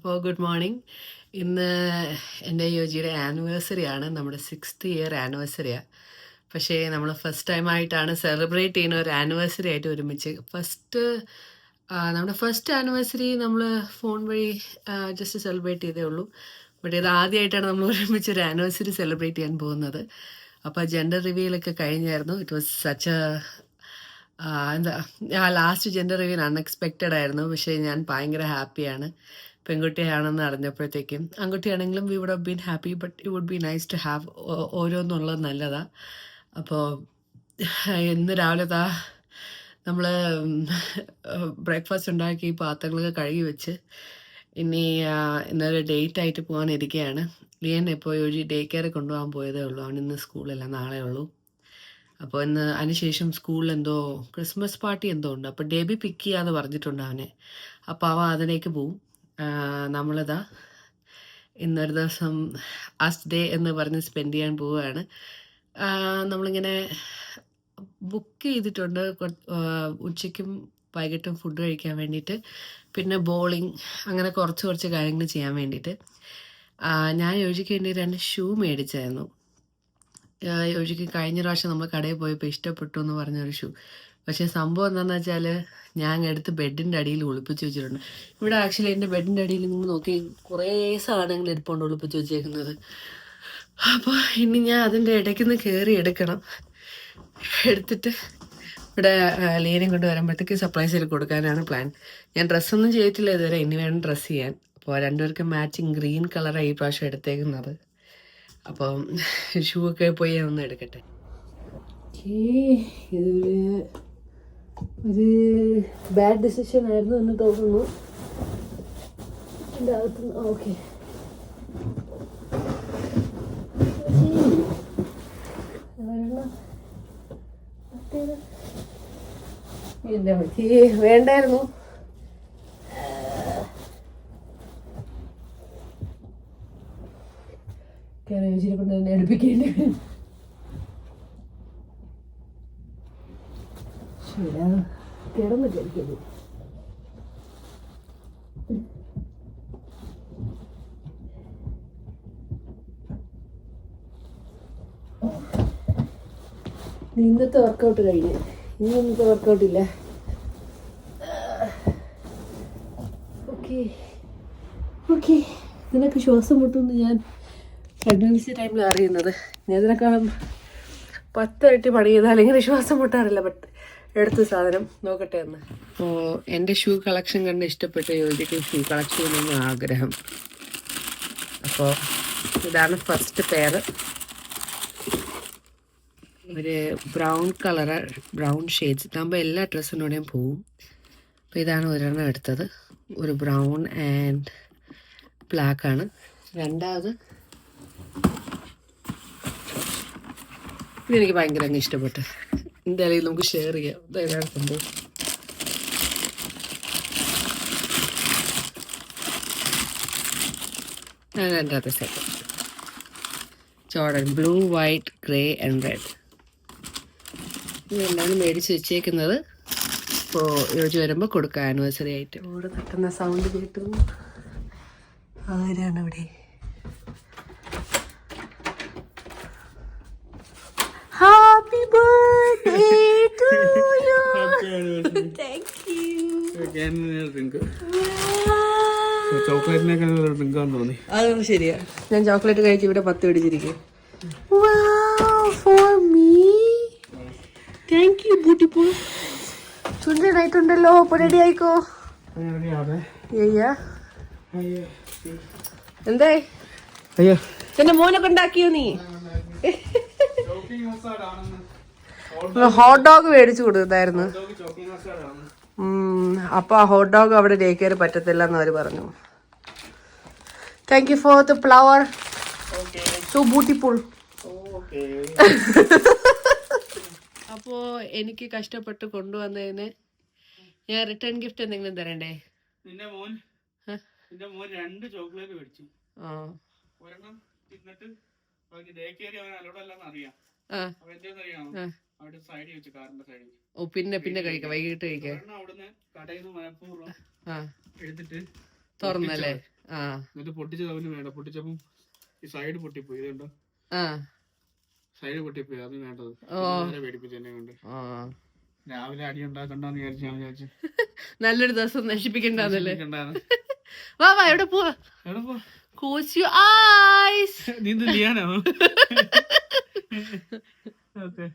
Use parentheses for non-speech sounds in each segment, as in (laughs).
അപ്പോൾ good morning. ഇന്ന് എന്റെ യോജിയുടെ ആനിവേഴ്സറി ആണ്. നമ്മുടെ സിക്സ്ത് ഇയർ ആനിവേഴ്സറിയാണ് പക്ഷേ നമ്മൾ ഫസ്റ്റ് ടൈം ആയിട്ടാണ് സെലിബ്രേറ്റ് ചെയ്യുന്ന ഒരു ആനിവേഴ്സറി ആയിട്ട് ഒരുമിച്ച്. ഫസ്റ്റ് നമ്മുടെ ഫസ്റ്റ് ആനിവേഴ്സറി നമ്മൾ ഫോൺ വഴി ജസ്റ്റ് സെലിബ്രേറ്റ് ചെയ്തേ ഉള്ളൂ. ബട്ട് ഇത് ആദ്യമായിട്ടാണ് നമ്മൾ ഒരുമിച്ച് ഒരു ആനിവേഴ്സറി സെലിബ്രേറ്റ് ചെയ്യാൻ പോകുന്നത്. അപ്പോൾ ജെൻഡർ റിവ്യൂലൊക്കെ കഴിഞ്ഞായിരുന്നു. ഇറ്റ് വാസ് സച്ച് എ എന്താ ആ ലാസ്റ്റ് ജെൻഡർ റിവ്യൂ അൺഎക്സ്പെക്റ്റഡ് ആയിരുന്നു. പക്ഷേ ഞാൻ ഭയങ്കര ഹാപ്പിയാണ് പെൺകുട്ടിയാണെന്ന് അറിഞ്ഞപ്പോഴത്തേക്കും ആൺകുട്ടിയാണെങ്കിലും we would have been happy but it would be nice to have ഓരോന്നുള്ളത് നല്ലതാ. അപ്പോൾ ഇന്ന് രാവിലെ താ നമ്മൾ ബ്രേക്ക്ഫാസ്റ്റ് ഉണ്ടാക്കി പാത്രങ്ങളൊക്കെ കഴുകി വെച്ച് ഇനി ഇന്നൊരു ഡേറ്റ് ആയിട്ട് പോകാനിരിക്കുകയാണ് ലിയൻ ഇപ്പോൾ ഒരു ഡേ കെയർ കൊണ്ടുപോകാൻ പോയതേ ഉള്ളൂ. അവൻ ഇന്ന് സ്കൂളില്ല നാളെ ഉള്ളൂ. അപ്പോൾ ഇന്ന് അതിനുശേഷം സ്കൂളിൽ എന്തോ ക്രിസ്മസ് പാർട്ടി എന്തോ ഉണ്ട്. അപ്പോൾ ഡേബി പിക്ക് ചെയ്യാന്ന് പറഞ്ഞിട്ടുണ്ട് അവനെ. അപ്പോൾ അവൻ അതിലേക്ക് പോവും. നമ്മളിതാ ഇന്നൊരു ദിവസം ആസ്റ്റ് ഡേ എന്ന് പറഞ്ഞ് സ്പെൻഡ് ചെയ്യാൻ പോവുകയാണ്. നമ്മളിങ്ങനെ ബുക്ക് ചെയ്തിട്ടുണ്ട്. ഉച്ചയ്ക്കും വൈകിട്ടും ഫുഡ് കഴിക്കാൻ വേണ്ടിയിട്ട്. പിന്നെ ബോളിങ് അങ്ങനെ കുറച്ച് കുറച്ച് കാര്യങ്ങൾ ചെയ്യാൻ വേണ്ടിയിട്ട്. ഞാൻ യോജിക്ക് വേണ്ടി രണ്ട് ഷൂ മേടിച്ചായിരുന്നു. യോജിക്ക് കഴിഞ്ഞ പ്രാവശ്യം നമ്മൾ കടയിൽ പോയപ്പോൾ ഇഷ്ടപ്പെട്ടു എന്ന് പറഞ്ഞൊരു ഷൂ പക്ഷേ സംഭവം എന്താണെന്ന് വെച്ചാൽ ഞാൻ എടുത്ത് ബെഡിന്റെ അടിയിൽ ഒളിപ്പിച്ച് വെച്ചിട്ടുണ്ട്. ഇവിടെ ആക്ച്വലി എന്റെ ബെഡിന്റെ അടിയിൽ നിങ്ങൾ നോക്കി കുറേ സാധനങ്ങൾ ഇരിപ്പുണ്ട് ഒളിപ്പിച്ച് വെച്ചേക്കുന്നത്. അപ്പോൾ ഇനി ഞാൻ അതിന്റെ ഇടയ്ക്ക് നിന്ന് കയറി എടുക്കണം. എടുത്തിട്ട് ഇവിടെ ലീനും കൊണ്ട് വരുമ്പോഴത്തേക്ക് സർപ്രൈസിൽ കൊടുക്കാനാണ് പ്ലാൻ ഞാൻ ഡ്രസ്സൊന്നും ചെയ്തിട്ടില്ല ഇതുവരെ. ഇനി വേണം ഡ്രസ്സ് ചെയ്യാൻ. അപ്പോൾ രണ്ടുപേർക്കും മാച്ചിങ് ഗ്രീൻ കളറാണ് ഈ പ്രാവശ്യം എടുത്തേക്കുന്നത്. അപ്പോൾ ഷൂ ഒക്കെ പോയി ഒന്ന് എടുക്കട്ടെ. ഇതൊരു ഒരു ബാഡ് ഡിസിഷൻ ആയിരുന്നു എന്ന് തോന്നുന്നു. എന്റെ അകത്ത് ഓക്കെ വേണ്ടായിരുന്നു. കയറി കൊണ്ട് തന്നെ എടുപ്പിക്കേണ്ടി വരും. കിടന്ന് കഴിക്കരുത് ഇന്നത്തെ വർക്കൗട്ട് കഴിഞ്ഞ്. ഇന്ന് ഇന്നത്തെ വർക്കൗട്ട് ഇല്ല. ഓക്കെ. ഓക്കെ. ഇതിനൊക്കെ ശ്വാസം മുട്ടുമെന്ന് ഞാൻ പ്രഗ്നൻസി ടൈമിൽ അറിയുന്നത്. ഞാൻ ഇതിനെക്കാളും പത്തരട്ടി പണി ചെയ്താൽ ഇങ്ങനെ ശ്വാസം മുട്ടാറില്ല. ബട്ട് എടുത്ത സാധനം നോക്കട്ടെ എന്ന് അപ്പോൾ എന്റെ ഷൂ കളക്ഷൻ കണ്ട് ഇഷ്ടപ്പെട്ട യോജിക്ക് ഷൂ കളക്ഷൻ ചെയ്യുന്ന ആഗ്രഹം. അപ്പോൾ ഇതാണ് ഫസ്റ്റ് പെയർ ഒരു ബ്രൗൺ കളറ് ബ്രൗൺ ഷെയ്ഡ്സ് ഇതാകുമ്പോൾ എല്ലാ ഡ്രസ്സിനോടെയും പോവും. അപ്പോൾ ഇതാണ് ഒരെണ്ണം എടുത്തത്. ഒരു ബ്രൗൺ ആൻഡ് ബ്ലാക്ക് ആണ്. രണ്ടാമത് ഇതെനിക്ക് ഭയങ്കര അങ്ങ് ഇഷ്ടപ്പെട്ടു. എന്തായാലും നമുക്ക് ഷെയർ ചെയ്യാം. ഇതാണ് സംഭവം? ചോടൻ blue white grey and red ഇതെല്ലാം മേടിച്ച് വെച്ചേക്കുന്നത് ഇപ്പോൾ യോജി വരുമ്പോൾ കൊടുക്കാം ആനിവേഴ്സറി ആയിട്ട് ഓട് തട്ടുന്ന സൗണ്ട് കേട്ടു. ആരാണ് ഇവിടെ happy birthday to you thank you ചോക്ലേറ്റിനേക്കാൾ ഡ്രിങ്കാന്ന് തോന്നി അതൊന്നും ശരിയാ. ഞാൻ ചോക്ലേറ്റ് കഴിച്ച് ഇവിടെ പത്ത് പിടിച്ചിരിക്കും for me thank you beautiful ചുണ്ടനായിട്ടുണ്ടല്ലോ അപ്പൊ റെഡി ആയിക്കോ? അയ്യാ എന്തേ? അയ്യോ. എന്റെ മോനൊക്കെ ഉണ്ടാക്കിയോ നീ? ഹോട്ട് ഡോഗ് മേടിച്ചു കൊടുത്തായിരുന്നു. ഉം, അപ്പൊ ആ ഹോട്ട് ഡോഗ് അവിടെ ഡേ കെയർ പറ്റത്തില്ല എന്ന് അവർ പറഞ്ഞു thank you for the flower so beautiful അപ്പോ എനിക്ക് കഷ്ടപ്പെട്ട് കൊണ്ടുവന്നതിന് ഞാൻ റിട്ടേൺ ഗിഫ്റ്റ് എന്തെങ്കിലും തരണ്ടേ? നിന്റെ മോൻ. നിന്റെ മോൻ രണ്ട് ചോക്ലേറ്റ് മേടിച്ചു. ആ. ഒരെണ്ണം തിന്നിട്ട് ബാക്കി ഡേ കയറി അവൻ അലോടല്ലെന്ന് അറിയാം. ആ. അവൻ എന്തെന്ന് ഓ പിന്നെ പിന്നെ കഴിക്കാം. വൈകിട്ട് കഴിക്കാം. തുറന്നല്ലേ? ആ. എന്നിട്ട് പൊട്ടിച്ചത് അവന് വേണ്ട. പൊട്ടിച്ചപ്പം ഈ സൈഡ് പൊട്ടിപ്പോയി. ഇതുണ്ടോ? ആ. സൈഡ് പൊട്ടിപ്പോയി. അത് വേണ്ടത്. ഓ. നേരെ പേടിപ്പിച്ചു എന്നെ കൊണ്ട്. ആ. രാവിലെ അടി ഉണ്ടാക്കണ്ടെന്ന് വിചാരിച്ചു ഞാൻ വിചാരിച്ചു. (laughs) നല്ലൊരു ദിവസം നശിപ്പിക്കണ്ടെന്നല്ലേ? ഉണ്ടായിരുന്നു. (laughs) വാ വാ എവിടെ പോവാ? എവിടെ കോച്ച് നീ ലിയാനോ ഓക്കെ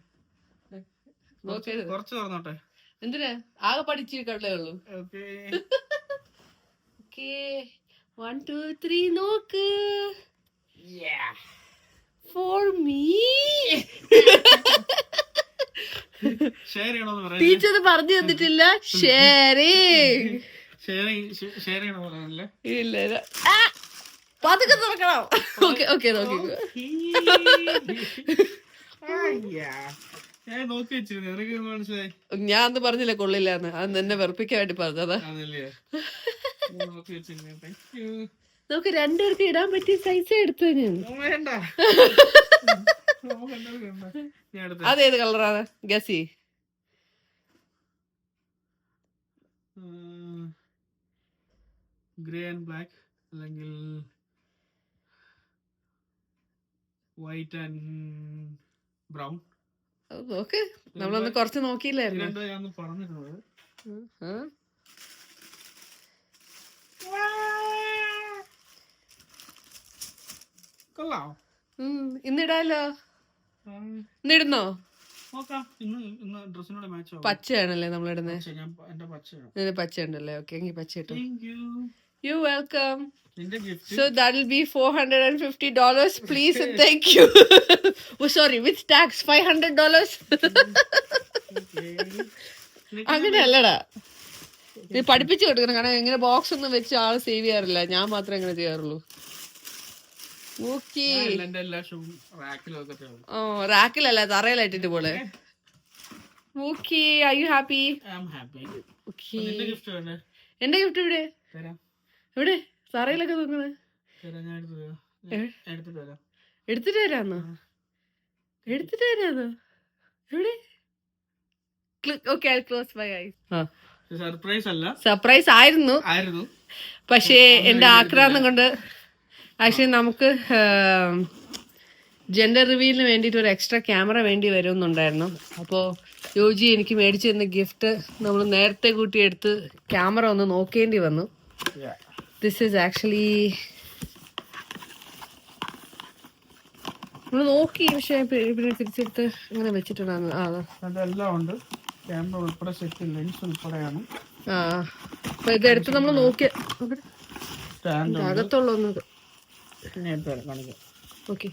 നോക്കരുത് കുറച്ച് തുറന്നോട്ടെ. എന്തിനാ? ആകെ പഠിച്ചു കടലേ ഉള്ളൂ. ഓക്കെ. വൺ ടു ത്രീ നോക്ക്. ഫോർ മീ ടീച്ചർ പറഞ്ഞു തന്നിട്ടില്ല. പറയാനല്ലേ ഇല്ല! പതുക്കെ തുറക്കണം. ഓക്കെ ഓക്കെ നോക്കിക്കോ ഞാൻ അന്ന് പറഞ്ഞില്ല കൊള്ളില്ലാന്ന്? അത് എന്നെ വെറുപ്പിക്കാൻ വേണ്ടി പറഞ്ഞതാ. നമുക്ക് രണ്ടുപേർക്ക് ഇടാൻ പറ്റിയ സൈസ് എടുത്തു ഞാൻ അതേത് കളറാണ് ഗസി ഗ്രേ ആൻഡ് ബ്ലാക്ക് അല്ലെങ്കിൽ വൈറ്റ് ആൻഡ് ബ്രൗൺ നോക്ക്. നമ്മളൊന്ന് കുറച്ച് നോക്കിയില്ലായിരുന്നു? ഇന്നിടാലോ? ഇന്നിടുന്നോ? പച്ചയാണല്ലേ നമ്മളിടുന്നത് പച്ചയുണ്ടല്ലേ? ഓക്കെ എങ്കിൽ പച്ച ഇട്ടു. നിന്റെ gift So that will be four hundred and fifty dollars, please and thank you. (laughs) oh, sorry, with tax, five hundred dollars. (laughs) അങ്ങനെ അല്ലടാ ഇത് പഠിപ്പിച്ചു കൊടുക്കണം കാരണം ഇങ്ങനെ ബോക്സ് ഒന്നും വെച്ച് ആൾ സേവ് ചെയ്യാറില്ല. ഞാൻ മാത്രമേ ഇങ്ങനെ ചെയ്യാറുള്ളൂ. ഓക്കെ ഓ റാക്കിലല്ല തറയിലിട്ടിട്ട് പോലെ okay I you happy okay എന്റെ ഗിഫ്റ്റ് തരാം. എവിടെ? തറയിലൊക്കെ നോക്കണേ എടുത്തിട്ട് വരാന്നോ? എടുത്തിട്ട് വരാന്നോ? എവിടെ? ഓക്കെ ക്ലോസ് ഐസ് സർപ്രൈസ് അല്ല. സർപ്രൈസ് ആയിരുന്നു. ആയിരുന്നു. പക്ഷേ എന്റെ ആക്രാന്തം കൊണ്ട് ആക്ച്വലി നമുക്ക് ജെൻഡർ റിവീലിന് വേണ്ടിയിട്ട് ഒരു എക്സ്ട്രാ ക്യാമറ വേണ്ടി വരുമെന്നുണ്ടായിരുന്നു. അപ്പോൾ യോജി എനിക്ക് മേടിച്ചു തന്ന ഗിഫ്റ്റ് നമ്മൾ നേരത്തെ കൂട്ടി എടുത്ത് ക്യാമറ ഒന്ന് നോക്കേണ്ടി വന്നു. ദിസ് is actually നമ്മൾ നോക്കി പക്ഷേ പി- പിന്നെ തിരിച്ചെടുത്ത് ഇങ്ങനെ വെച്ചിട്ടുണ്ടായിരുന്നു. ആ. അതെല്ലാം ഉണ്ട്. ക്യാമറ ഉൾപ്പെടെ സെറ്റ് ലെൻസ് ഉൾപ്പെടെയാണ്. ആ അപ്പൊ ഇതെടുത്ത് നമ്മൾ നോക്കി അകത്തുള്ള ഓക്കെ.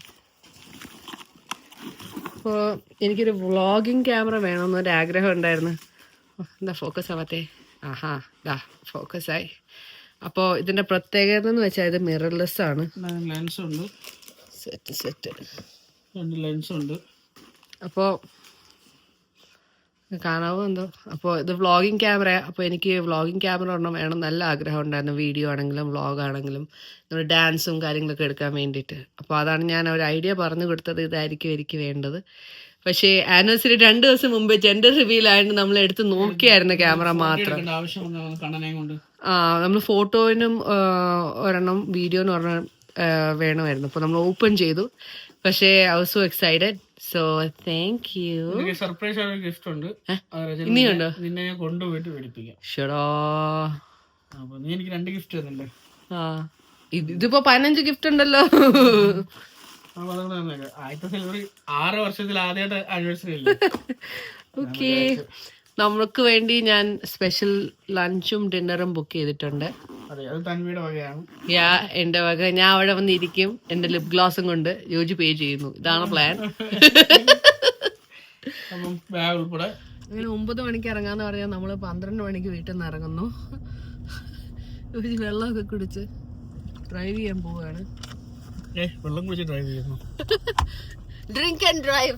അപ്പോൾ എനിക്കൊരു വ്ളോഗിങ് ക്യാമറ വേണമെന്നൊരു ആഗ്രഹം ഉണ്ടായിരുന്നു എന്താ ഫോക്കസ് ആവാത്തേ? ആഹാ ദാ ഫോക്കസ് ആയി. അപ്പോൾ ഇതിന്റെ പ്രത്യേകത എന്ന് വെച്ചാൽ ഇത് മിറർലെസ് ആണ്. ലെൻസ് ഉണ്ട്. സെറ്റ് സെറ്റ് രണ്ട് ലെൻസ് ഉണ്ട്. അപ്പോൾ കാണാവോ എന്തോ? അപ്പോൾ ഇത് വ്ളോഗിങ് ക്യാമറ അപ്പോൾ എനിക്ക് വ്ളോഗിങ് ക്യാമറ ഒരെണ്ണം വേണം. നല്ല ആഗ്രഹം ഉണ്ടായിരുന്നു. വീഡിയോ ആണെങ്കിലും വ്ളോഗ് ആണെങ്കിലും നമ്മുടെ ഡാൻസും കാര്യങ്ങളൊക്കെ എടുക്കാൻ വേണ്ടിയിട്ട്. അപ്പോൾ അതാണ് ഞാൻ ഒരു ഐഡിയ പറഞ്ഞു കൊടുത്തത്. ഇതായിരിക്കും എനിക്ക് വേണ്ടത്. പക്ഷേ ആനിവേഴ്സറി രണ്ട് ദിവസം മുമ്പ് ജെൻഡർ റിവീൽ ആയതുകൊണ്ട് നമ്മൾ എടുത്ത് നോക്കിയായിരുന്നു ക്യാമറ മാത്രം. എടുക്കേണ്ട നമ്മൾ ഫോട്ടോയിനും ഒരെണ്ണം വീഡിയോനും ഒരെണ്ണം ആ, വേണമായിരുന്നു. അപ്പോൾ നമ്മൾ ഓപ്പൺ ചെയ്തു. പക്ഷേ I was so excited so thank you surprise ആയ ഗിഫ്റ്റ് ഉണ്ട്. ഇനിയുണ്ടോ? നിന്നെ- ഞാൻ കൊണ്ടുപോയിട്ട് മേടിപ്പിക്കാം. ഷെടോ. അപ്പൊ നീ എനിക്ക് രണ്ട് ഗിഫ്റ്റ് തന്നില്ലേ? ആ. ഇത് ഇതിപ്പോ പതിനഞ്ച് ഗിഫ്റ്റ് ഉണ്ടല്ലോ. ആദ്യത്തെ സെലിബ്രേറ്റ് ആറ് വർഷത്തിൽ ആദ്യമായിട്ട് ആനിവേഴ്സറി (laughs) ഓക്കെ നമുക്ക് വേണ്ടി ഞാൻ സ്പെഷ്യൽ ലഞ്ചും ഡിന്നറും ബുക്ക് ചെയ്തിട്ടുണ്ട്. യാ എന്റെ വക. ഞാൻ അവിടെ വന്നിരിക്കും. എന്റെ ലിപ് ഗ്ലോസും കൊണ്ട് ജോജി പേ ചെയ്യുന്നു. ഇതാണ് പ്ലാൻ അങ്ങനെ ഒമ്പത് മണിക്ക് ഇറങ്ങാന്ന് പറഞ്ഞാൽ നമ്മൾ പന്ത്രണ്ട് മണിക്ക് വീട്ടിൽ നിന്ന് ഇറങ്ങുന്നു. യോജി വെള്ളമൊക്കെ കുടിച്ച് ഡ്രൈവ് ചെയ്യാൻ പോവുകയാണ് വെള്ളം കുടിച്ച് ഡ്രൈവ് ചെയ്യുന്നു. ഡ്രിങ്ക് ആൻഡ് ഡ്രൈവ്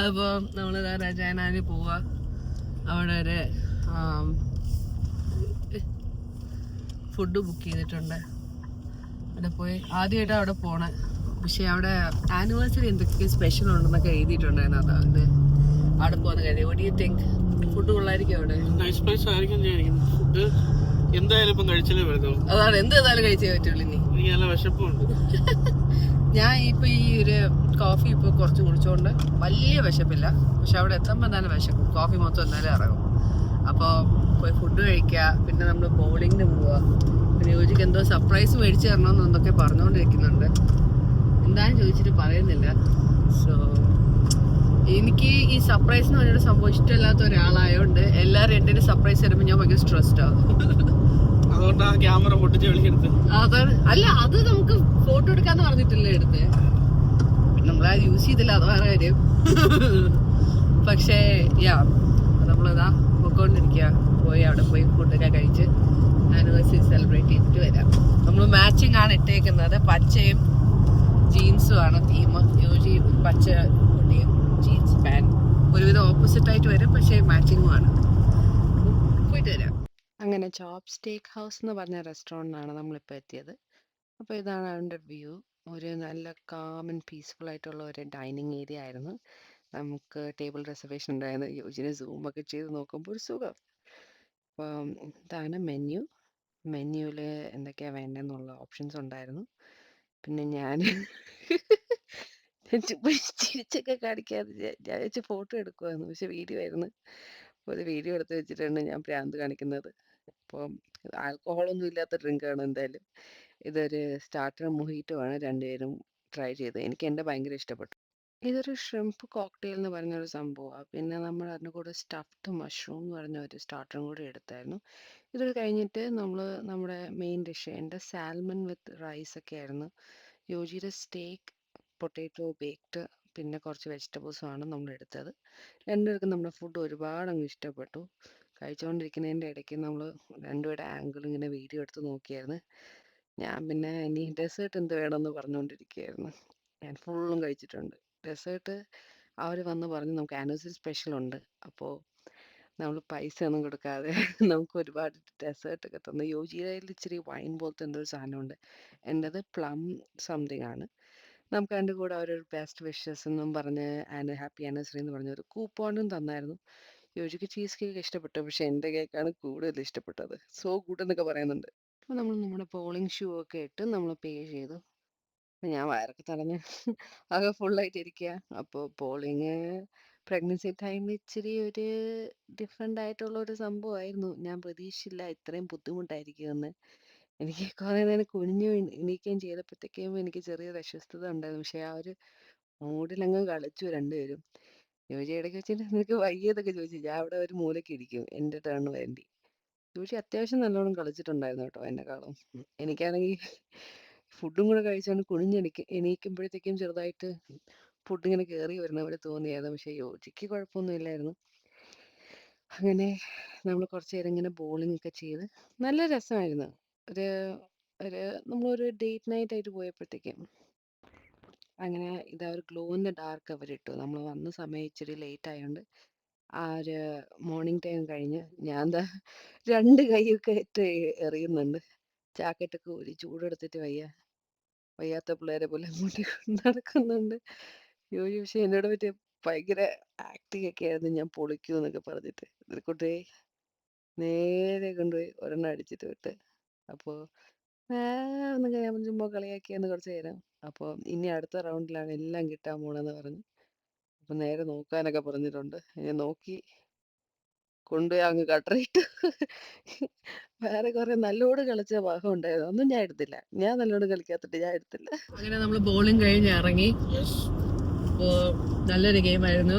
അപ്പോൾ നമ്മൾ രാജാനാലി പോവുക അവിടെ ഒരു ഫുഡ് ബുക്ക് ചെയ്തിട്ടുണ്ട്. അവിടെ പോയി. ആദ്യമായിട്ട് അവിടെ പോണേ. പക്ഷേ അവിടെ ആനിവേഴ്സറി എന്തൊക്കെ സ്പെഷ്യൽ ഉണ്ടെന്നൊക്കെ എഴുതിയിട്ടുണ്ടായിരുന്നു. അതുകൊണ്ട് അവിടെ പോകുന്ന കാര്യം ഒടി യു തിങ്ക് ഫുഡ് കൊള്ളായിരിക്കും അവിടെ. ഫുഡ് എന്തായാലും ഇപ്പം കഴിച്ചാലേ പറ്റുള്ളൂ അതാണ്. എന്ത് കഴിച്ചേ പറ്റുള്ളൂ ഇനി. നല്ല വിശപ്പുണ്ട്. (laughs) ഞാൻ ഇപ്പൊ ഈ ഒരു കോഫി ഇപ്പോൾ കുറച്ച് കുടിച്ചുകൊണ്ട് വലിയ വിശപ്പില്ല. പക്ഷെ അവിടെ എത്തുമ്പോൾ തന്നെ വിശക്കും. കോഫി മൊത്തം എന്നാലും ഇറങ്ങും. അപ്പോൾ പോയി ഫുഡ് കഴിക്കുക പിന്നെ നമ്മൾ ബോളിങ്ങിന് പോവുക പിന്നെ യോജിക്ക് എന്തോ സർപ്രൈസ് മേടിച്ച് തരണമെന്ന് എന്തൊക്കെ പറഞ്ഞുകൊണ്ടിരിക്കുന്നുണ്ട് എന്താണെന്ന് ചോദിച്ചിട്ട് പറയുന്നില്ല. സോ എനിക്ക് ഈ സർപ്രൈസ് എന്ന് പറഞ്ഞൊരു സംഭവം ഇഷ്ടമില്ലാത്ത ഒരാളായതുകൊണ്ട് എല്ലാവരും എന്റെ സർപ്രൈസ് തരുമ്പോൾ ഞാൻ ഭയങ്കര സ്ട്രെസ്ഡ് ആകും അതുകൊണ്ടാണ് ക്യാമറ പൊട്ടിച്ച് വിളിക്കുന്നത് അതാണ് അല്ല അത് നമുക്ക് ഫോട്ടോ എടുക്കാന്ന് പറഞ്ഞിട്ടില്ലേ എടുത്ത്? നമ്മളത് യൂസ് ചെയ്തില്ല അത് വേറെ കാര്യം. പക്ഷേ യാ നമ്മളിതാ പോയിക്കൊണ്ടിരിക്കുക പോയി അവിടെ പോയി ഫുഡൊക്കെ കഴിച്ച് ആനിവേഴ്സറി സെലിബ്രേറ്റ് ചെയ്തിട്ട് വരാം. നമ്മൾ മാച്ചിങ് ആണ് ഇട്ടേക്കുന്നത്. പച്ചയും ജീൻസും ആണ് തീം യോജി പച്ച കുട്ടിയും ജീൻസ് പാന്റ് ഒരുവിധം ഓപ്പോസിറ്റ് ആയിട്ട് വരും പക്ഷേ മാച്ചിങ്ങും ആണ്. പോയിട്ട് വരാം. അങ്ങനെ ചോപ്പ് സ്റ്റേക്ക് ഹൗസ് എന്ന് പറഞ്ഞ റെസ്റ്റോറന്റിനാണ് നമ്മളിപ്പോൾ എത്തിയത്. അപ്പോൾ ഇതാണ് അതിന്റെ വ്യൂ ഒരു നല്ല കാം ആൻഡ് പീസ്ഫുൾ ആയിട്ടുള്ള ഒരു ഡൈനിങ് ഏരിയ ആയിരുന്നു. നമുക്ക് ടേബിൾ റിസർവേഷൻ ഉണ്ടായിരുന്നു. യോജിനെ സൂമൊക്കെ ചെയ്ത് നോക്കുമ്പോൾ ഒരു സുഖം. അപ്പം ഇതാണ് മെന്യു മെന്യൂവിൽ എന്തൊക്കെയാണ് വേണ്ടതെന്നുള്ള ഓപ്ഷൻസ് ഉണ്ടായിരുന്നു. പിന്നെ ഞാൻ ചിരിച്ചൊക്കെ കാണിക്കാതെ ഞാൻ വെച്ച് ഫോട്ടോ എടുക്കുമായിരുന്നു പക്ഷെ വീഡിയോ ആയിരുന്നു. അപ്പോൾ ഒരു വീഡിയോ എടുത്ത് വെച്ചിട്ടാണ് ഞാൻ പ്രാന്ത് കാണിക്കുന്നത്. അപ്പം ആൽക്കഹോളൊന്നും ഇല്ലാത്ത ഡ്രിങ്കാണ് എന്തായാലും. ഇതൊരു സ്റ്റാർട്ടർ മുഹീറ്റുമാണ് രണ്ടുപേരും ട്രൈ ചെയ്തത്. എനിക്ക് എന്റെ ഭയങ്കര ഇഷ്ടപ്പെട്ടു. ഇതൊരു ഷ്രിംപ് കോക്ടെയിൽ എന്ന് പറഞ്ഞൊരു സംഭവമാണ് പിന്നെ നമ്മൾ അതിന്റെ കൂടെ സ്റ്റഫ്ഡ് മഷ്റൂം എന്ന് പറഞ്ഞ ഒരു സ്റ്റാർട്ടറും കൂടി എടുത്തായിരുന്നു. ഇത് കഴിഞ്ഞിട്ട് നമ്മൾ നമ്മുടെ മെയിൻ ഡിഷ് എന്റെ സാൽമൺ വിത്ത് റൈസ് ഒക്കെ ആയിരുന്നു. യോജിയുടെ സ്റ്റേക്ക് പൊട്ടാറ്റോ ബേക്ക്ഡ് പിന്നെ കുറച്ച് വെജിറ്റബിൾസും ആണ് നമ്മൾ എടുത്തത്. രണ്ടുപേർക്കും നമ്മുടെ ഫുഡ് ഒരുപാട് അങ്ങ് ഇഷ്ടപ്പെട്ടു. കഴിച്ചുകൊണ്ടിരിക്കുന്നതിന്റെ ഇടയ്ക്ക് നമ്മൾ രണ്ടുപേരുടെ ആംഗിൾ ഇങ്ങനെ വീഡിയോ എടുത്ത് നോക്കിയായിരുന്നു. ഞാൻ പിന്നെ ഇനി ഡെസേർട്ട് എന്ത് വേണമെന്ന് പറഞ്ഞുകൊണ്ടിരിക്കുകയായിരുന്നു. ഞാൻ ഫുള്ളും കഴിച്ചിട്ടുണ്ട്. ഡെസേർട്ട് അവർ വന്ന് പറഞ്ഞു നമുക്ക് ആനിവേഴ്സറി സ്പെഷ്യൽ ഉണ്ട്. നമ്മൾ പൈസ ഒന്നും കൊടുക്കാതെ (laughs) നമുക്ക് ഒരുപാട് ഡെസേർട്ട് ഒക്കെ തന്നു യോജിയിൽ ഇച്ചിരി വൈൻ പോലത്തെ എന്തോ ഒരു സാധനമുണ്ട്. എന്റെത് പ്ലം സംതിങ് ആണ്. നമുക്ക് അതിന്റെ കൂടെ അവരൊരു ബെസ്റ്റ് വിഷസ് എന്നും പറഞ്ഞ് ആൻഡ് ഹാപ്പി ആനിവേഴ്സറി എന്ന് പറഞ്ഞ ഒരു കൂപ്പോണും തന്നായിരുന്നു. യോജിക്ക് ചീസ് കേക്ക് ഇഷ്ടപ്പെട്ടു. പക്ഷെ എന്റെ കേക്കാണ് കൂടുതൽ ഇഷ്ടപ്പെട്ടത്. സോ ഗുഡ് എന്നൊക്കെ പറയുന്നുണ്ട്. അപ്പോൾ നമ്മൾ നമ്മുടെ പോളിംഗ് ഷൂ ഒക്കെ ഇട്ട് നമ്മൾ പേ ചെയ്തു. ഞാൻ വയറൊക്കെ തടഞ്ഞ്. (laughs) ആകെ ഫുള്ളായിട്ട് ഇരിക്കുക അപ്പോൾ പോളിങ് പ്രഗ്നൻസി ടൈമിൽ ഇച്ചിരി ഒരു ഡിഫറെന്റ് ആയിട്ടുള്ള ഒരു സംഭവമായിരുന്നു ഞാൻ പ്രതീക്ഷിച്ചില്ല ഇത്രയും ബുദ്ധിമുട്ടായിരിക്കുമെന്ന്. എനിക്ക് കുറേ നേരം കുനിഞ്ഞു എണീ- എണീക്കുകയും ചെയ്തപ്പോഴത്തേക്കും എനിക്ക് ചെറിയൊരു അസ്വസ്ഥത ഉണ്ടായിരുന്നു. പക്ഷേ ആ ഒരു മൂഡിലങ്ങ് കളിച്ചു രണ്ടുപേരും. യോജി ഇടയ്ക്ക് വെച്ചിട്ട് നിനക്ക് വയ്യതൊക്കെ ചോദിച്ചു. ഞാൻ അവിടെ ഒരു മൂലയ്ക്ക് ഇരിക്കും. എന്റെ ടേൺ വേണ്ടി. യോജി അത്യാവശ്യം നല്ലോണം കളിച്ചിട്ടുണ്ടായിരുന്നു കേട്ടോ എന്നെക്കാളും. എനിക്കാണെങ്കിൽ ഫുഡും കൂടെ കഴിച്ചാണ് കുനിഞ്ഞെണിക്ക് എണീക്കുമ്പോഴത്തേക്കും ചെറുതായിട്ട് ഫുഡ് ഇങ്ങനെ കയറി വരുന്ന പോലെ തോന്നിയായിരുന്നു. പക്ഷേ യോജിക്ക് കുഴപ്പമൊന്നുമില്ലായിരുന്നു അങ്ങനെ നമ്മൾ കുറച്ച് നേരം ഇങ്ങനെ ബോളിംഗ് ഒക്കെ ചെയ്ത് നല്ല രസമായിരുന്നു. ഒരു ഒരു നമ്മളൊരു ഡേറ്റ് നൈറ്റ് ആയിട്ട് പോയപ്പോഴത്തേക്കും അങ്ങനെ ഇതാ ഒരു ഗ്ലോ ഇൻ ദ ഡാർക്ക് അവരിട്ടു. നമ്മൾ വന്ന സമയം ഇച്ചിരി ലേറ്റ് ആയതുകൊണ്ട് ആ ഒരു മോർണിംഗ് ടൈം കഴിഞ്ഞ് ഞാൻ ദാ രണ്ട് കൈയൊക്കെ ഇട്ട് എറിയുന്നുണ്ട്. ജാക്കറ്റൊക്കെ ഊരി ചൂടെടുത്തിട്ട് വയ്യ. വയ്യാത്ത പിള്ളേരെ പോലെ ഇങ്ങോട്ടും നടക്കുന്നുണ്ട്. ജോലി പക്ഷെ എന്നോട് പറ്റിയ ഭയങ്കര ആക്ടിംഗ് ഒക്കെ ആയിരുന്നു ഞാൻ പൊളിക്കൂ എന്നൊക്കെ പറഞ്ഞിട്ട്. ഇതിൽ കൊണ്ടുപോയി നേരെ കൊണ്ടുപോയി ഒരെണ്ണം അടിച്ചിട്ട് വിട്ട്. അപ്പോൾ എന്നൊക്കെ ഞാൻ ചുമ്മാ കളിയാക്കിയെന്ന് കുറച്ച് നേരം. അപ്പോൾ ഇനി അടുത്ത റൗണ്ടിലാണ് എല്ലാം കിട്ടാൻ പോണെന്ന് പറഞ്ഞു അപ്പം നേരെ നോക്കാനൊക്കെ പറഞ്ഞിട്ടുണ്ട്. ഞാൻ നോക്കി കൊണ്ടുപോയി അങ്ങ് കട്ടറിയിട്ട് വേറെ കുറെ നല്ലോണം കളിച്ച ഭാഗം ഉണ്ടായിരുന്നു. ഒന്നും ഞാൻ എടുത്തില്ല. ഞാൻ നല്ലോണം കളിക്കാത്തിട്ട് ഞാൻ എടുത്തില്ല. അങ്ങനെ നമ്മൾ ബോളിംഗ് കഴിഞ്ഞ് ഇറങ്ങി. അപ്പോ നല്ലൊരു ഗെയിം ആയിരുന്നു.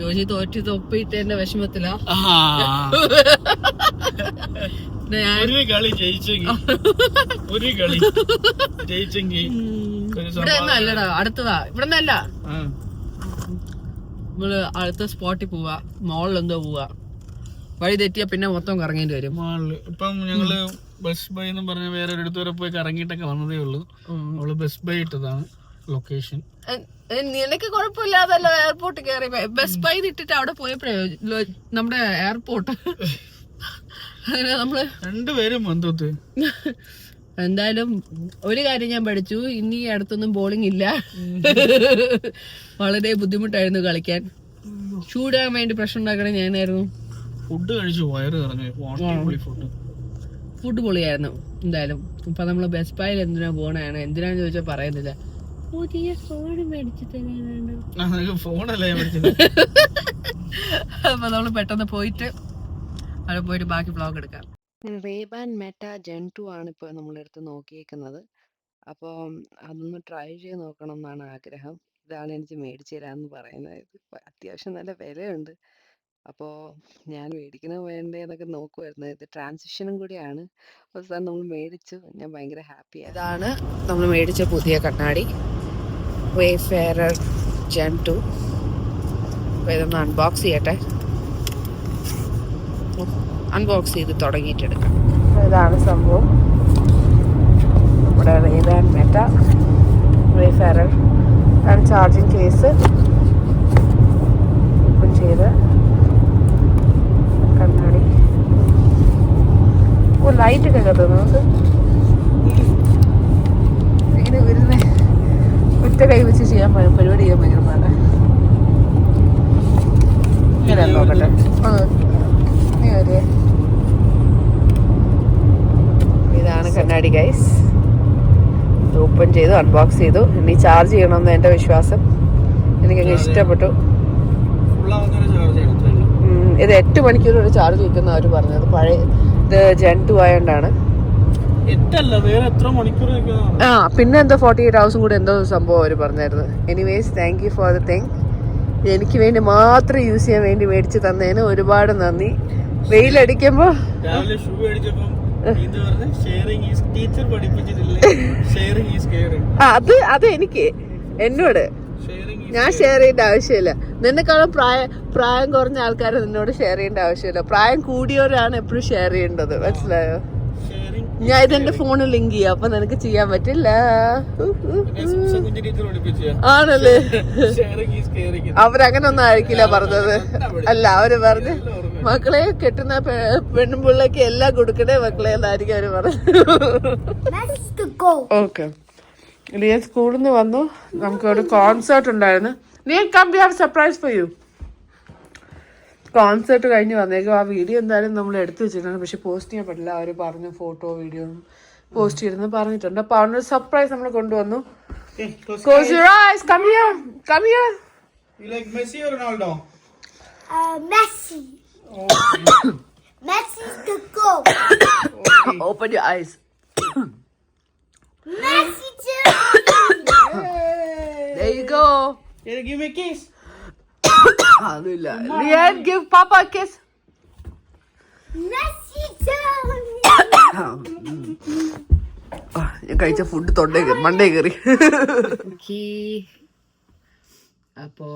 ജോജി തോറ്റ് തൊപ്പിട്ടതിന്റെ വിഷമത്തിലാ. ഒരു കളി ജയിച്ചെങ്കിൽ ഒരു കളി ജയിച്ചെങ്കിൽ ഇവിടെ ഒന്നും അല്ലടാ അടുത്തതാ. ഇവിടെ നിന്നല്ല നമ്മൾ അടുത്ത സ്പോട്ടിൽ പോവാ. മോളിൽ എന്തോ പോവാ. വഴി തെറ്റിയാ പിന്നെ മൊത്തം കറങ്ങേണ്ടി വരും. മാളിൽ. ഇപ്പം ഞങ്ങൾ ബസ് ബൈ എന്ന് പറഞ്ഞ വേറെ ഒരിടത്ത് വരെ പോയി കറങ്ങിയിട്ടൊക്കെ വന്നതേ ഉള്ളൂ. അവൾ ബസ് ബൈ ഇട്ടതാണ് ലൊക്കേഷൻ നിനക്ക് കുഴപ്പമില്ലാതല്ലോ എയർപോർട്ടിൽ കയറി ബസ് ബൈ ഇട്ടിട്ട് അവിടെ പോയപ്പോഴേ നമ്മുടെ എയർപോർട്ട് (laughs) അങ്ങനെ നമ്മൾ രണ്ടുപേരും വന്നോത്ത് (laughs) എന്തായാലും ഒരു കാര്യം ഞാൻ പഠിച്ചു. ഇനി അടുത്തൊന്നും ബോളിംഗ് ഇല്ല. വളരെ ബുദ്ധിമുട്ടായിരുന്നു കളിക്കാൻ. ചൂടാൻ വേണ്ടി പ്രശ്നം ഉണ്ടാക്കണേ ഞാനായിരുന്നു. ഫുഡ് കഴിച്ചു വയറ് നിറഞ്ഞു. ഫുഡ് ഫുഡ് പൊളിയായിരുന്നു എന്തായാലും. ഇപ്പൊ നമ്മൾ ബെസ്റ്റ് ബൈയിൽ എന്തിനാ പോണാണ്? എന്തിനാന്ന് ചോദിച്ചാൽ പറയുന്നില്ല. പുതിയ ഫോൺ മേടിച്ചു തരാനുണ്ട് ഫോണല്ലേ അപ്പൊ നമ്മൾ പെട്ടെന്ന് പോയിട്ട് അവിടെ പോയിട്ട് ബാക്കി ബ്ലോഗ് എടുക്കാം. റേബാൻ മെറ്റ ജെൻ ടു ആണ് ഇപ്പോൾ നമ്മളെടുത്ത് നോക്കിയേക്കുന്നത്. അപ്പോൾ അതൊന്ന് ട്രൈ ചെയ്ത് നോക്കണം എന്നാണ് ആഗ്രഹം. ഇതാണ് എനിക്ക് മേടിച്ചു തരാമെന്ന് പറയുന്നത്. അത്യാവശ്യം നല്ല വിലയുണ്ട്. അപ്പോൾ ഞാൻ മേടിക്കണോ വേണ്ടേ എന്നൊക്കെ നോക്കുമായിരുന്നു ഇത് ട്രാൻസിഷനും കൂടിയാണ്. അവസാനം നമ്മൾ മേടിച്ചു. ഞാൻ ഭയങ്കര ഹാപ്പിയാണ് ഇതാണ് നമ്മൾ മേടിച്ച പുതിയ കണ്ണാടി. വേ ഫെയർ ജെൻ ടു അപ്പോൾ ഇതൊന്ന് അൺബോക്സ് ചെയ്യട്ടെ. അൺബോക്സ് ചെയ്ത് തുടങ്ങിയിട്ടെടുക്കാം. ഇതാണ് സംഭവം. നമ്മുടെ റേബാൻ മെറ്റ വേഫെയറർ ഇതാണ് ചാർജിങ് കേസ് ഓപ്പൺ ചെയ്ത്. കണ്ണാടി. ഓ ലൈറ്റ് ഒക്കെ നമുക്ക് ഇങ്ങനെ വരുന്ന. ഒറ്റ കൈ വെച്ച് ചെയ്യാൻ പരിപാടി ചെയ്യാൻ ഭയങ്കര പാടാ. ഇങ്ങനെ നോക്കട്ടെ. നീ വരെ ഇതാണ് കണ്ണാടി ഗൈസ് ഓപ്പൺ ചെയ്തു അൺബോക്സ് ചെയ്തു. ഇനി ചാർജ് ചെയ്യണമെന്ന് എന്റെ വിശ്വാസം. എനിക്കങ്ങ് ഇഷ്ടപ്പെട്ടു. ഇത് എട്ട് മണിക്കൂർ ഒരു ചാർജ് നിൽക്കുന്ന അവർ പറഞ്ഞത്. പഴയ ഇത് ജെൻ ടു ആയതുകൊണ്ടാണ് ആ പിന്നെ എന്തോ ഫോർട്ടി എയ്റ്റ് ഹവേഴ്സും കൂടെ എന്തോ സംഭവം അവർ പറഞ്ഞായിരുന്നു. Anyways thank you for the thing എനിക്ക് വേണ്ടി മാത്രം യൂസ് ചെയ്യാൻ വേണ്ടി മേടിച്ച് തന്നതിന് ഒരുപാട് നന്ദി. വെയിലടിക്കുമ്പോൾ അത് അത് എനിക്ക് എന്നോട്. ഞാൻ ഷെയർ ചെയ്യേണ്ട ആവശ്യമില്ല. നിന്നെക്കാളും പ്രായം പ്രായം കുറഞ്ഞ ആൾക്കാർ നിന്നോട് ഷെയർ ചെയ്യേണ്ട ആവശ്യമില്ല. പ്രായം കൂടിയവരാണ് എപ്പോഴും ഷെയർ ചെയ്യേണ്ടത്. മനസ്സിലായോ? ഞാൻ ഇതെന്റെ ഫോണിൽ ലിങ്ക് ചെയ്യാം. അപ്പൊ നിനക്ക് ചെയ്യാൻ പറ്റില്ല. ആണല്ലേ? അവരങ്ങനെ ഒന്നും ആയിരിക്കില്ല പറഞ്ഞത്. അല്ല അവർ പറഞ്ഞ് മക്കളെ കെട്ടുന്ന പെ- പെണ്ണുമ്പിള്ളക്ക് എല്ലാം കൊടുക്കണേ മക്കളെ എന്നായിരിക്കും അവർ പറഞ്ഞത്. ഓക്കെ ലിയ സ്കൂളിൽ നിന്ന് വന്നു. നമുക്ക് ഒരു കോൺസേർട്ട് ഉണ്ടായിരുന്നു. നീ come be have surprise for you concert കഴിഞ്ഞ് വന്നേക്കും ആ വീഡിയോ എന്തായാലും നമ്മൾ എടുത്തു വെച്ചിട്ടുണ്ട്. പക്ഷെ പോസ്റ്റ് ചെയ്യാൻ പറ്റില്ല. അവർ പറഞ്ഞു ഫോട്ടോ വീഡിയോ പോസ്റ്റ് ചെയ്തെന്ന് പറഞ്ഞിട്ടുണ്ട്. അപ്പൊ അവനൊരു സർപ്രൈസ് നമ്മൾ കൊണ്ടുവന്നു. There you go. Can you give me a kiss? അതില്ല Lian, give Papa a kiss. Messi too. ആ, ഞാൻ കഴിച്ച ഫുഡ് തൊണ്ടേ മണ്ടേ കയറി. അപ്പോ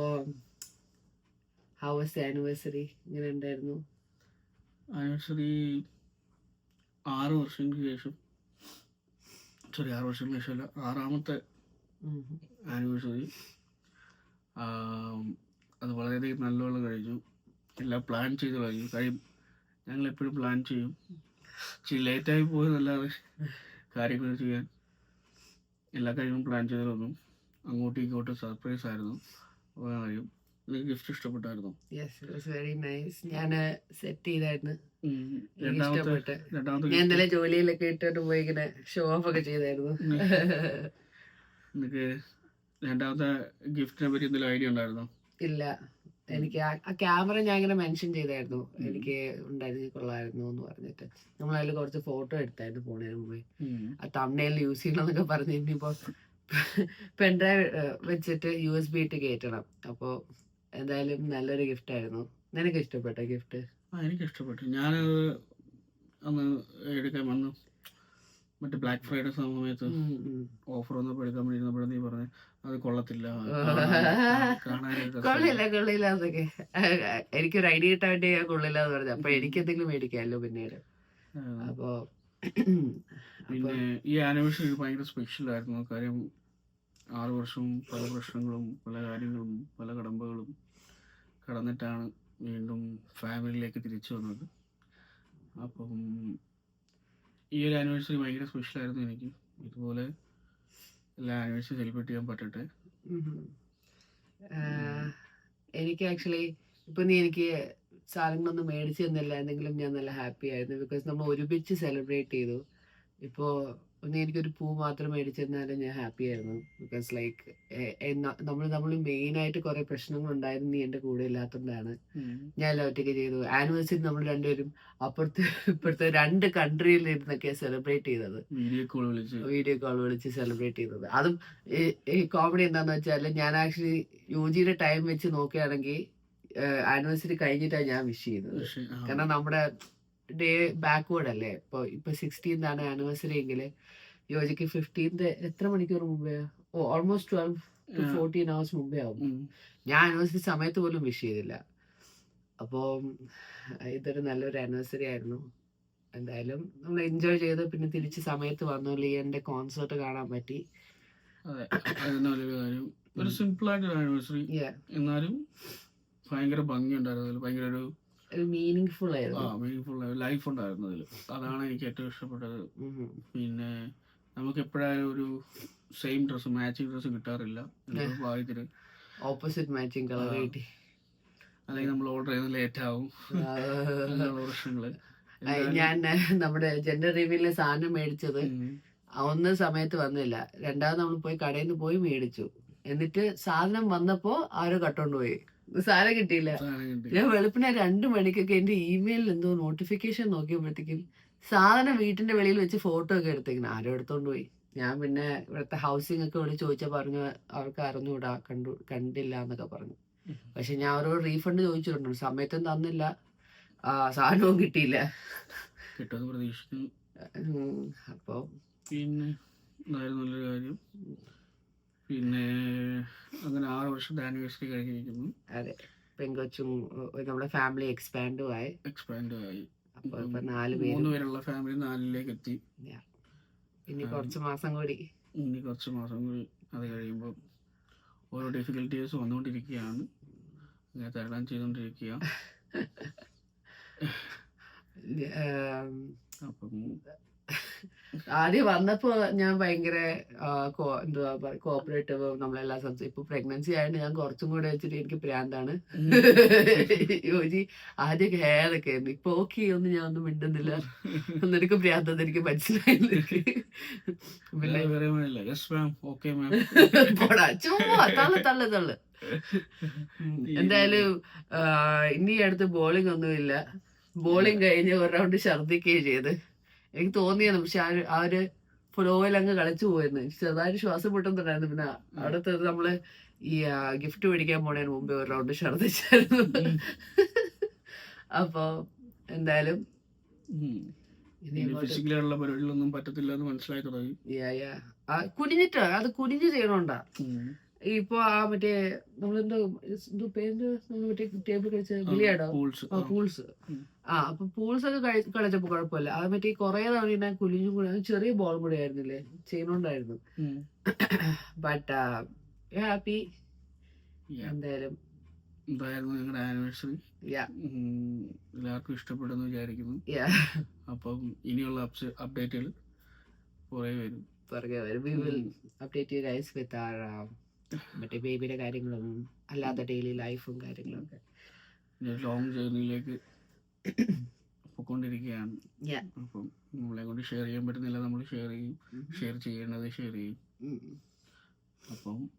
ഹൗ വാസ് ആനിവേഴ്സറി ഇങ്ങനെ ഉണ്ടായിരുന്നു. ആനിവേഴ്സറി ആറ് വർഷങ്ങൾക്ക് ശേഷം. സോറി ആറ് വർഷങ്ങൾക്ക് ശേഷമല്ല ആറാമത്തെ ആനിവേഴ്സറി അത് വളരെയധികം നല്ലോണം കഴിഞ്ഞു എല്ലാം പ്ലാൻ ചെയ്ത് കഴിഞ്ഞു. കാര്യം ഞങ്ങൾ എപ്പോഴും പ്ലാൻ ചെയ്യും. ഇച്ചിരി ലേറ്റായി പോയതല്ലാതെ കാര്യങ്ങൾ ചെയ്യാൻ എല്ലാ കാര്യങ്ങളും പ്ലാൻ ചെയ്ത് വന്നു അങ്ങോട്ടും ഇങ്ങോട്ടും സർപ്രൈസ് ആയിരുന്നു. കാര്യം ഗിഫ്റ്റ് ഇഷ്ടപ്പെട്ടായിരുന്നു? വെരി നൈസ് ഞാൻ സെറ്റ് ചെയ്തായിരുന്നു. ഞാൻ ഇന്നലെ ജോലിയിലൊക്കെ ഇട്ടിട്ട് പോയി ഇങ്ങനെ ഷോ ഓഫ് ഒക്കെ ചെയ്തായിരുന്നു. രണ്ടാമത്തെ ഗിഫ്റ്റിനെ പറ്റി എന്തെങ്കിലും ഐഡിയ ഉണ്ടായിരുന്നോ? ഇല്ല. എനിക്ക് ആ- ക്യാമറ ഞാൻ ഇങ്ങനെ മെൻഷൻ ചെയ്തായിരുന്നു. എനിക്ക് ഉണ്ടായിരുന്നു കൊള്ളായിരുന്നു എന്ന് പറഞ്ഞിട്ട്. നമ്മൾ അതിൽ കുറച്ച് ഫോട്ടോ എടുത്തായിരുന്നു ഫോണിന് മുമ്പേ. ആ തമ്മനയിൽ യൂസ് ചെയ്യണമെന്നൊക്കെ പറഞ്ഞ് ഇനിയിപ്പോ പെൻഡ്രൈവ് വെച്ചിട്ട് യു എസ് ബി ഇട്ട് കയറ്റണം. അപ്പോൾ എന്തായാലും നല്ലൊരു ഗിഫ്റ്റ് ആയിരുന്നു. നിനക്ക് ഇഷ്ടപ്പെട്ട ഗിഫ്റ്റ് എനിക്ക് ഇഷ്ടപ്പെട്ടു ഞാൻ അന്ന് എടുക്കാൻ വന്നു. മറ്റേ ബ്ലാക്ക് ഫ്രൈഡേ സമയത്ത് ഓഫർ വന്നപ്പോൾ എടുക്കാൻ വേണ്ടി ഇരുന്നപ്പോഴും നീ പറഞ്ഞു അത് കൊള്ളത്തില്ല. കൊള്ളില്ല രസമില്ല." കൊള്ളില്ല എന്നൊക്കെ. എനിക്കൊരു ഐഡിയ കിട്ടാൻ വേണ്ടി ഞാൻ കൊള്ളില്ല എന്ന് പറഞ്ഞു. അപ്പൊ എനിക്ക് എന്തെങ്കിലും മേടിക്കാമല്ലോ പിന്നീട്. അപ്പോ പിന്നെ ഈ ആനിവേഴ്സറി ഭയങ്കര സ്പെഷ്യൽ ആയിരുന്നു. കാര്യം ആറു വർഷവും പല പ്രശ്നങ്ങളും പല കാര്യങ്ങളും പല കടമ്പകളും കടന്നിട്ടാണ് വീണ്ടും ഫാമിലിയിലേക്ക് തിരിച്ചു വന്നത്. അപ്പം ഈ ഒരു ആനിവേഴ്സറി ഭയങ്കര സ്പെഷ്യൽ ആയിരുന്നു എനിക്ക്. ഇതുപോലെ എല്ലാ ആനിവേഴ്സറി സെലിബ്രേറ്റ് ചെയ്യാൻ പറ്റട്ടെ. എനിക്ക് ആക്ച്വലി ഇപ്പൊ നീ എനിക്ക് സാധനങ്ങളൊന്നും മേടിച്ചു തന്നില്ല. എന്തെങ്കിലും ഞാൻ നല്ല ഹാപ്പി ആയിരുന്നു. ബിക്കോസ് നമ്മൾ ഒരുമിച്ച് സെലിബ്രേറ്റ് ചെയ്തു. ഇപ്പോൾ ഒന്ന് എനിക്കൊരു പൂ മാത്രം മേടിച്ചു തന്നാലും ഞാൻ ഹാപ്പി ആയിരുന്നു. ബിക്കോസ് ലൈക്ക് നമ്മൾ നമ്മൾ മെയിൻ ആയിട്ട് കുറേ പ്രശ്നങ്ങൾ ഉണ്ടായിരുന്നു നീ എന്റെ കൂടെ ഇല്ലാത്തതുകൊണ്ടാണ്. ഞാൻ എല്ലാം ഒറ്റയ്ക്ക് ചെയ്തു. ആനിവേഴ്സറി നമ്മൾ രണ്ടുപേരും അപ്പുറത്ത് ഇപ്പുറത്തെ രണ്ട് കൺട്രിയിൽ ഇരുന്നൊക്കെ സെലിബ്രേറ്റ് ചെയ്തത്. വീഡിയോ കോൾ വിളിച്ച്. വീഡിയോ കോൾ വിളിച്ച് സെലിബ്രേറ്റ് ചെയ്തത്. അതും കോമഡി എന്താന്ന് വെച്ചാൽ ഞാൻ ആക്ച്വലി യു ജിയുടെ ടൈം വെച്ച് നോക്കുകയാണെങ്കിൽ ആനിവേഴ്സറി കഴിഞ്ഞിട്ടാണ് ഞാൻ വിഷ് ചെയ്യുന്നത് കാരണം നമ്മുടെ ഡേ ബാക്ക്വേർഡ് അല്ലേ? ഇപ്പൊ ഇപ്പൊ സിക്സ്റ്റീൻത് ആണ് ആനിവേഴ്സറി എങ്കിൽ യോജിക്ക് ഫിഫ്റ്റീൻത് എത്ര മണിക്കൂർ മുമ്പേ? ഓ almost twelve to. Fourteen hours മുമ്പേ ആവും. ഞാൻ ആനിവേഴ്സറി സമയത്ത് പോലും വിഷ് ചെയ്തില്ല. അപ്പോ ഇതൊരു നല്ലൊരു ആനിവേഴ്സറി ആയിരുന്നു. എന്തായാലും നമ്മൾ എൻജോയ് ചെയ്ത് പിന്നെ തിരിച്ച് സമയത്ത് വന്നു. ലിയന്റെ കോൺസേർട്ട് കാണാൻ പറ്റി. നല്ലൊരു കാര്യം. ഒരു സിമ്പിൾ ആയിട്ട് ആനിവേഴ്സറി എന്നാലും ഭയങ്കര ഭംഗി ഉണ്ടായിരുന്നു അതിൽ ഭയങ്കര ഒരു ഒരു മീനിങ് ഫുൾ ആ ആയിരുന്നു മീനിങ് ലൈഫ് ഉണ്ടായിരുന്നു അതിൽ അതാണ് എനിക്ക് ഏറ്റവും ഇഷ്ടപ്പെട്ടത്. പിന്നെ നമുക്ക് എപ്പോഴായാലും ഒരു സെയിം ഡ്രസ്സ് മാച്ചിങ് ഡ്രസ്സ് കിട്ടാറില്ല. ഭാഗ്യത്തിന്. Opposite matching colour. കിട്ടി. അല്ലെങ്കിൽ നമ്മൾ ഓർഡർ ചെയ്യുന്നത് ലേറ്റ് ആവും. അങ്ങനെയുള്ള പ്രശ്നങ്ങൾ. ഞാൻ നമ്മുടെ ജെൻഡർ റിവ്യൂലെ സാധനം മേടിച്ചത്. ഒന്ന് സമയത്ത് വന്നില്ല. രണ്ടാമത് നമ്മൾ പോയി കടയിൽ നിന്ന് പോയി മേടിച്ചു. എന്നിട്ട് സാധനം വന്നപ്പോ ആരോ കട്ടോണ്ട് പോയി. സാധനം കിട്ടിയില്ല. ഞാൻ വെളുപ്പിനെ രണ്ടു മണിക്കൊക്കെ എന്റെ ഇമെയിലിൽ എന്തോ നോട്ടിഫിക്കേഷൻ നോക്കിയപ്പോഴത്തേക്കും സാധനം വീട്ടിന്റെ വെളിയിൽ വെച്ച് ഫോട്ടോ ഒക്കെ എടുത്തേക്കണം ആരോ എടുത്തോണ്ട് പോയി. ഞാൻ പിന്നെ ഇവിടുത്തെ ഹൗസിംഗ് ഒക്കെ വിളിച്ച് ചോദിച്ചാൽ പറഞ്ഞു അവർക്ക് അറിഞ്ഞൂടാ കണ്ടു കണ്ടില്ല എന്നൊക്കെ പറഞ്ഞു. പക്ഷെ ഞാൻ അവരോട് റീഫണ്ട് ചോദിച്ചിട്ടുണ്ട്. സമയത്തും തന്നില്ല. ആ സാധനവും കിട്ടിയില്ല. കിട്ടുമെന്ന് പ്രതീക്ഷിക്കുന്നു. അപ്പോൾ അപ്പൊ പിന്നെ നല്ലൊരു കാര്യം. പിന്നെ അങ്ങനെ ആറ് വർഷത്തെ ആനിവേഴ്സറി കഴിഞ്ഞിരിക്കുന്നു. അതെ. പെങ്കൊച്ചും നമ്മുടെ ഫാമിലി എക്സ്പാൻഡും ആയി. എക്സ്പാൻഡ് ആയി. അപ്പൊ ഇപ്പൊ നാല് പേര്. മൂന്ന് പേരുള്ള ഫാമിലി നാലിലേക്ക് എത്തി ഇനി കുറച്ച് മാസം കൂടി. ഇനി കുറച്ച് മാസം കൂടി അത് കഴിയുമ്പോൾ ഓരോ ഡിഫിക്കൽട്ടീസ് വന്നുകൊണ്ടിരിക്കുകയാണ്. അങ്ങനെ തരണം ചെയ്തുകൊണ്ടിരിക്കുക. (laughs) ഏം, അപ്പം ആദ്യം വന്നപ്പോ ഞാൻ ഭയങ്കര എന്തുവാ കോപ്പറേറ്റീവ് നമ്മളെല്ലാം സംസാരിച്ചു ഇപ്പൊ പ്രഗ്നൻസി ആയതുകൊണ്ട് ഞാൻ കുറച്ചും കൂടെ വെച്ചിട്ട് എനിക്ക് പ്രാന്താണ്. യോജി ആദ്യം ഹേതൊക്കെ ആയിരുന്നു. ഇപ്പൊ ഓക്കെ ഒന്നും ഞാൻ ഒന്നും മിണ്ടുന്നില്ല. നിനക്ക് പ്രാന്തെന്ന് എനിക്ക് മനസ്സിലായില്ല. ചുമ്മാ തള്ളു തള്ളു തള്ളു. എന്തായാലും ഇനി അടുത്ത് ബോളിംഗ് ഒന്നുമില്ല. ബോളിംഗ് കഴിഞ്ഞ് ഒരു റൗണ്ട് ഛർദിക്കുകയും ചെയ്ത് എനിക്ക് തോന്നിയത് പക്ഷെ ആ ഒരു- ആ ഒരു ഫ്ലോയിൽ അങ്ങ് കളിച്ചു പോയിരുന്നു ചെറുതായിട്ട് ശ്വാസം മുട്ടുന്നുണ്ടായിരുന്നു. പിന്നെ അടുത്തത് നമ്മൾ ഈ ഗിഫ്റ്റ് മേടിക്കാൻ പോണതിന് മുമ്പേ ഒരു റൗണ്ട് ഛർദിച്ചായിരുന്നു അപ്പൊ എന്തായാലും പരിപാടികളൊന്നും പറ്റത്തില്ല എന്ന് മനസ്സിലായി തുടങ്ങി. ആ, അത് കുടിഞ്ഞു ചെയ്യണോണ്ടാ? ഇപ്പൊ ആ മറ്റേ നമ്മളെന്തോ എന്തോ പേര് നമ്മൾ മറ്റേ ടേബിൾ കളിച്ച ബിലിയാടോ പൂൾസ്. ആ പൂൾസ്. ആ. അപ്പൊ പൂൾസ് ഒക്കെ കളിച്ചപ്പോ കുഴപ്പമില്ല. അത് മറ്റേ കൊറേ തവണ ഇങ്ങനെ കുലിഞ്ഞും കൂടെ ചെറിയ ബോൾ കൂടി ആയിരുന്നില്ലേ? ചെയ്യുന്നുണ്ടായിരുന്നു ബട്ട് ഹാപ്പി എന്തായാലും. ഇതായിരുന്നു ഞങ്ങളുടെ ആനിവേഴ്സറി. എല്ലാവർക്കും ഇഷ്ടപ്പെടുമെന്ന് വിചാരിക്കുന്നു. അപ്പം ഇനിയുള്ള അപ്ഡേറ്റുകൾ കുറേ വരും. പുറകെ വരും. We will update you guys with our മറ്റേ ബേബിയുടെ കാര്യങ്ങളും അല്ലാത്ത ഡെയിലി ലൈഫും കാര്യങ്ങളും ഒക്കെ ലോങ് ജേർണിയിലേക്ക് പൊയ്ക്കൊണ്ടിരിക്കുകയാണ്. Yeah. അപ്പം നമ്മളെ കൊണ്ട് ഷെയർ ചെയ്യാൻ പറ്റുന്നില്ല. നമ്മൾ ഷെയർ ചെയ്യും. ഷെയർ ചെയ്യേണ്ടത് ഷെയർ ചെയ്യും. ഉം. അപ്പം.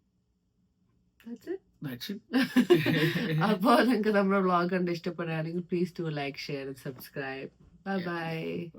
(laughs) അപ്പോൾ നിങ്ങൾക്ക് നമ്മുടെ വ്ളോഗ് കണ്ട് ഇഷ്ടപ്പെടുകയാണെങ്കിൽ please to like share subscribe bye bye.